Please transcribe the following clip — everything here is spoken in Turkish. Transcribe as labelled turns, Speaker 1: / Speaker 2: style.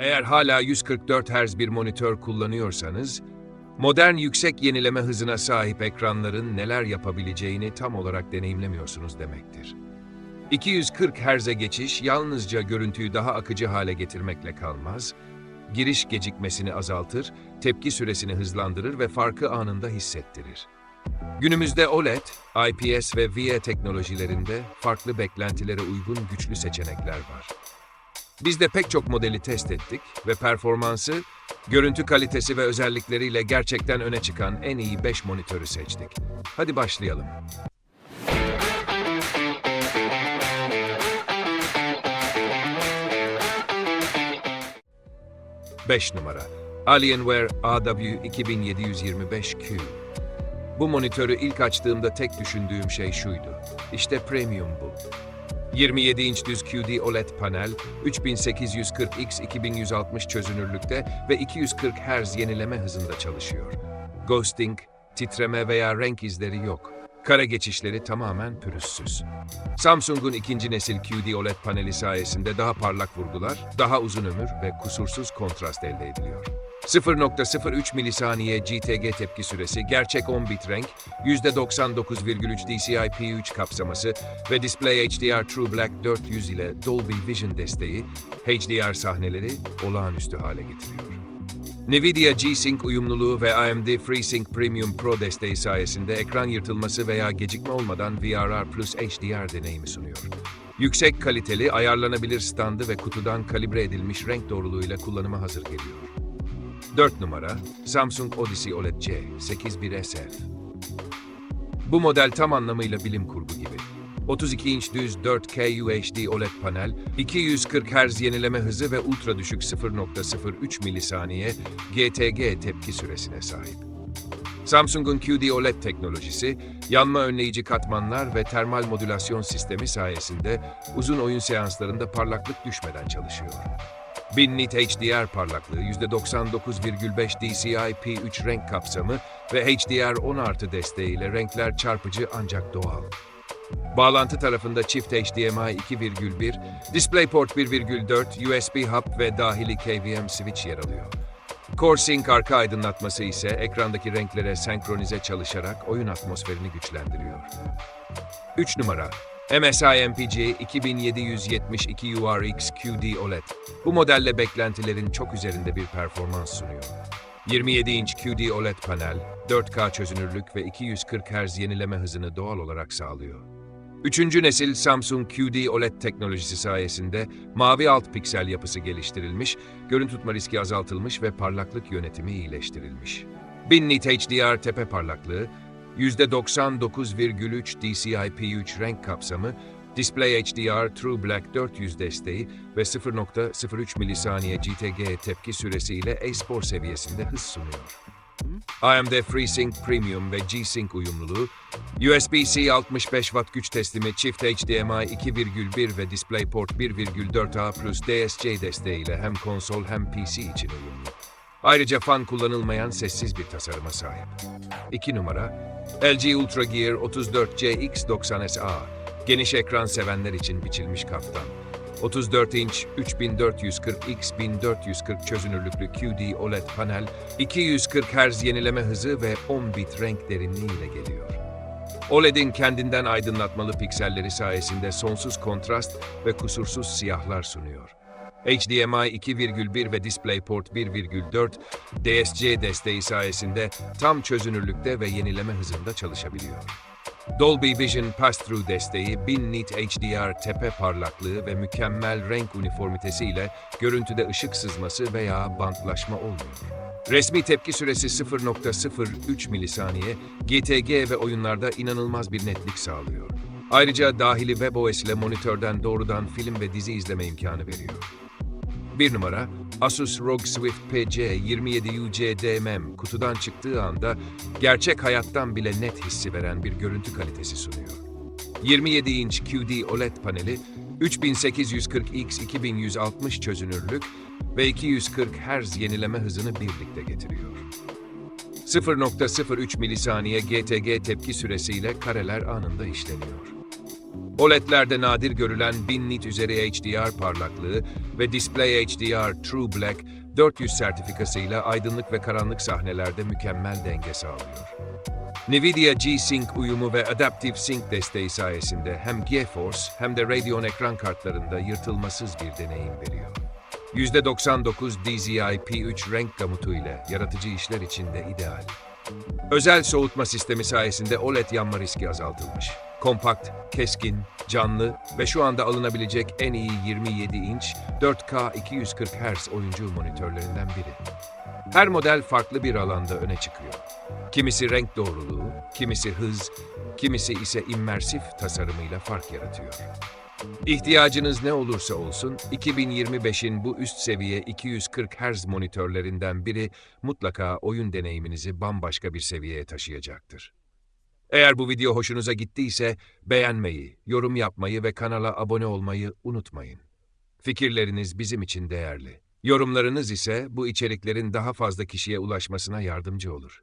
Speaker 1: Eğer hala 144 Hz bir monitör kullanıyorsanız, modern yüksek yenileme hızına sahip ekranların neler yapabileceğini tam olarak deneyimlemiyorsunuz demektir. 240 Hz'e geçiş yalnızca görüntüyü daha akıcı hale getirmekle kalmaz, giriş gecikmesini azaltır, tepki süresini hızlandırır ve farkı anında hissettirir. Günümüzde OLED, IPS ve VIA teknolojilerinde farklı beklentilere uygun güçlü seçenekler var. Biz de pek çok modeli test ettik ve performansı, görüntü kalitesi ve özellikleriyle gerçekten öne çıkan en iyi 5 monitörü seçtik. Hadi başlayalım. Beş numara Alienware AW2725Q Bu monitörü ilk açtığımda tek düşündüğüm şey şuydu. İşte premium bu. 27 inç düz QD OLED panel, 3840x 2160 çözünürlükte ve 240 Hz yenileme hızında çalışıyor. Ghosting, titreme veya renk izleri yok. Kare geçişleri tamamen pürüzsüz. Samsung'un ikinci nesil QD OLED paneli sayesinde daha parlak vurgular, daha uzun ömür ve kusursuz kontrast elde ediliyor. 0.03 milisaniye GTG tepki süresi, gerçek 10 bit renk, %99,3 DCI-P3 kapsaması ve Display HDR True Black 400 ile Dolby Vision desteği, HDR sahneleri olağanüstü hale getiriyor. Nvidia G-Sync uyumluluğu ve AMD FreeSync Premium Pro desteği sayesinde ekran yırtılması veya gecikme olmadan VRR Plus HDR deneyimi sunuyor. Yüksek kaliteli, ayarlanabilir standı ve kutudan kalibre edilmiş renk doğruluğuyla kullanıma hazır geliyor. 4 numara Samsung Odyssey OLED C 81SF. Bu model tam anlamıyla bilim kurgu gibi. 32 inç düz 4K UHD OLED panel, 240 Hz yenileme hızı ve ultra düşük 0.03 milisaniye GTG tepki süresine sahip. Samsung'un QD OLED teknolojisi, yanma önleyici katmanlar ve termal modülasyon sistemi sayesinde uzun oyun seanslarında parlaklık düşmeden çalışıyor. 1000 nit HDR parlaklığı, %99,5 DCI-P3 renk kapsamı ve HDR 10 artı desteğiyle renkler çarpıcı ancak doğal. Bağlantı tarafında çift HDMI 2,1, DisplayPort 1,4, USB hub ve dahili KVM switch yer alıyor. CoreSync arka aydınlatması ise ekrandaki renklere senkronize çalışarak oyun atmosferini güçlendiriyor. 3 numara MSI MPG 2772 URX QD OLED. Bu modelle beklentilerin çok üzerinde bir performans sunuyor. 27 inç QD OLED panel, 4K çözünürlük ve 240 Hz yenileme hızını doğal olarak sağlıyor. Üçüncü nesil Samsung QD OLED teknolojisi sayesinde mavi alt piksel yapısı geliştirilmiş, görüntü tutma riski azaltılmış ve parlaklık yönetimi iyileştirilmiş. 1000 nit HDR tepe parlaklığı, %99,3 DCI-P3 renk kapsamı, Display HDR True Black 400 desteği ve 0.03 milisaniye GTG tepki süresiyle A-Sport seviyesinde hız sunuyor. AMD FreeSync Premium ve G-Sync uyumluluğu, USB-C 65 Watt güç teslimi, çift HDMI 2.1 ve DisplayPort 1.4A plus DSC desteğiyle hem konsol hem PC için uyumlu. Ayrıca fan kullanılmayan sessiz bir tasarıma sahip. 2 numara LG Ultra Gear 34CX90SA Geniş ekran sevenler için biçilmiş kaftan. 34 inç 3440x 1440 çözünürlüklü QD OLED panel, 240 Hz yenileme hızı ve 10 bit renk derinliğiyle geliyor. OLED'in kendinden aydınlatmalı pikselleri sayesinde sonsuz kontrast ve kusursuz siyahlar sunuyor. HDMI 2.1 ve DisplayPort 1.4 DSC desteği sayesinde tam çözünürlükte ve yenileme hızında çalışabiliyor. Dolby Vision Pass-Through desteği 1000 nit HDR tepe parlaklığı ve mükemmel renk uniformitesi ile görüntüde ışık sızması veya bantlaşma olmuyor. Resmi tepki süresi 0.03 milisaniye, GTG ve oyunlarda inanılmaz bir netlik sağlıyor. Ayrıca dahili WebOS ile monitörden doğrudan film ve dizi izleme imkanı veriyor. 1 numara Asus ROG Swift PC27UC-DMM kutudan çıktığı anda gerçek hayattan bile net hissi veren bir görüntü kalitesi sunuyor. 27 inç QD OLED paneli 3840x 2160 çözünürlük ve 240 Hz yenileme hızını birlikte getiriyor. 0.03 milisaniye GTG tepki süresiyle kareler anında işleniyor. OLED'lerde nadir görülen 1000 nit üzeri HDR parlaklığı ve Display HDR True Black 400 sertifikasıyla aydınlık ve karanlık sahnelerde mükemmel denge sağlıyor. Nvidia G-Sync uyumu ve Adaptive Sync desteği sayesinde hem GeForce hem de Radeon ekran kartlarında yırtılmasız bir deneyim veriyor. %99 DCI-P3 renk gamutu ile yaratıcı işler için de ideal. Özel soğutma sistemi sayesinde OLED yanma riski azaltılmış. Kompakt, keskin, canlı ve şu anda alınabilecek en iyi 27 inç 4K 240 Hz oyuncu monitörlerinden biri. Her model farklı bir alanda öne çıkıyor. Kimisi renk doğruluğu, kimisi hız, kimisi ise immersif tasarımıyla fark yaratıyor. İhtiyacınız ne olursa olsun, 2025'in bu üst seviye 240 Hz monitörlerinden biri mutlaka oyun deneyiminizi bambaşka bir seviyeye taşıyacaktır. Eğer bu video hoşunuza gittiyse beğenmeyi, yorum yapmayı ve kanala abone olmayı unutmayın. Fikirleriniz bizim için değerli. Yorumlarınız ise bu içeriklerin daha fazla kişiye ulaşmasına yardımcı olur.